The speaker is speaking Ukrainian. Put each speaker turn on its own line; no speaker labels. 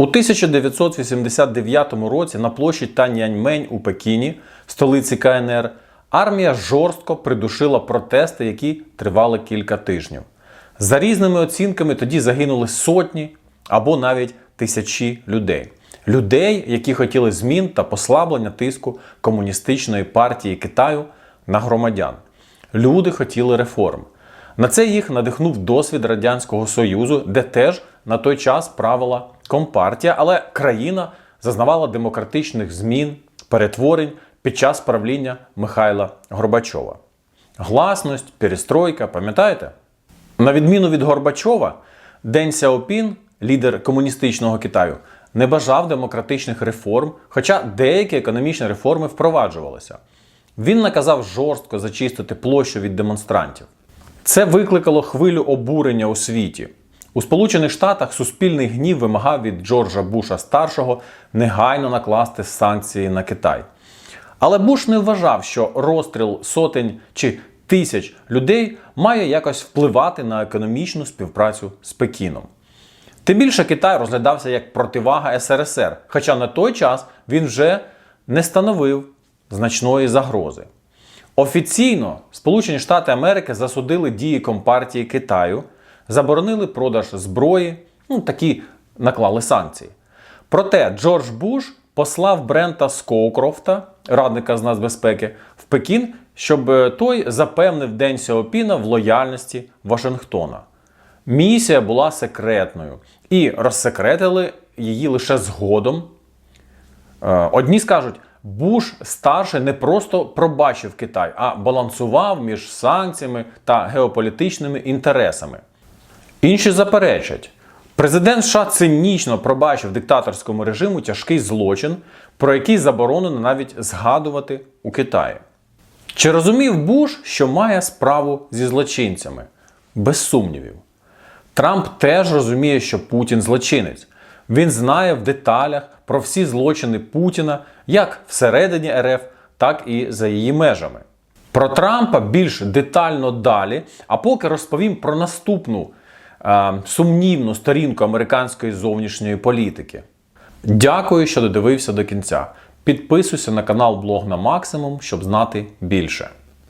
У 1989 році на площі Таньяньмень у Пекіні, столиці КНР, армія жорстко придушила протести, які тривали кілька тижнів. За різними оцінками тоді загинули сотні або навіть тисячі людей. Людей, які хотіли змін та послаблення тиску комуністичної партії Китаю на громадян. Люди хотіли реформ. На це їх надихнув досвід Радянського Союзу, де теж на той час правила компартія, але країна зазнавала демократичних змін, перетворень під час правління Михайла Горбачова. Гласність, перестройка, пам'ятаєте? На відміну від Горбачова, День Сяопін, лідер комуністичного Китаю, не бажав демократичних реформ, хоча деякі економічні реформи впроваджувалися. Він наказав жорстко зачистити площу від демонстрантів. Це викликало хвилю обурення у світі. У Сполучених Штатах суспільний гнів вимагав від Джорджа Буша старшого негайно накласти санкції на Китай. Але Буш не вважав, що розстріл сотень чи тисяч людей має якось впливати на економічну співпрацю з Пекіном. Тим більше Китай розглядався як противага СРСР, хоча на той час він вже не становив значної загрози. Офіційно Сполучені Штати Америки засудили дії Компартії Китаю, заборонили продаж зброї, ну такі наклали санкції. Проте Джордж Буш послав Брента Скоукрофта, радника з нацбезпеки, в Пекін, щоб е, той запевнив День Сяопіна в лояльності Вашингтона. Місія була секретною і розсекретили її лише згодом. Е, Одні скажуть, Буш старший не просто пробачив Китай, а балансував між санкціями та геополітичними інтересами. Інші заперечать, президент США цинічно пробачив диктаторському режиму тяжкий злочин, про який заборонено навіть згадувати у Китаї. Чи розумів Буш, що має справу зі злочинцями? Без сумнівів. Трамп теж розуміє, що Путін злочинець. Він знає в деталях про всі злочини Путіна як всередині РФ, так і за її межами. Про Трампа більш детально далі, а поки розповім про наступну е, сумнівну сторінку американської зовнішньої політики. Дякую, що додивився до кінця. Підписуйся на канал Блог на максимум, щоб знати більше.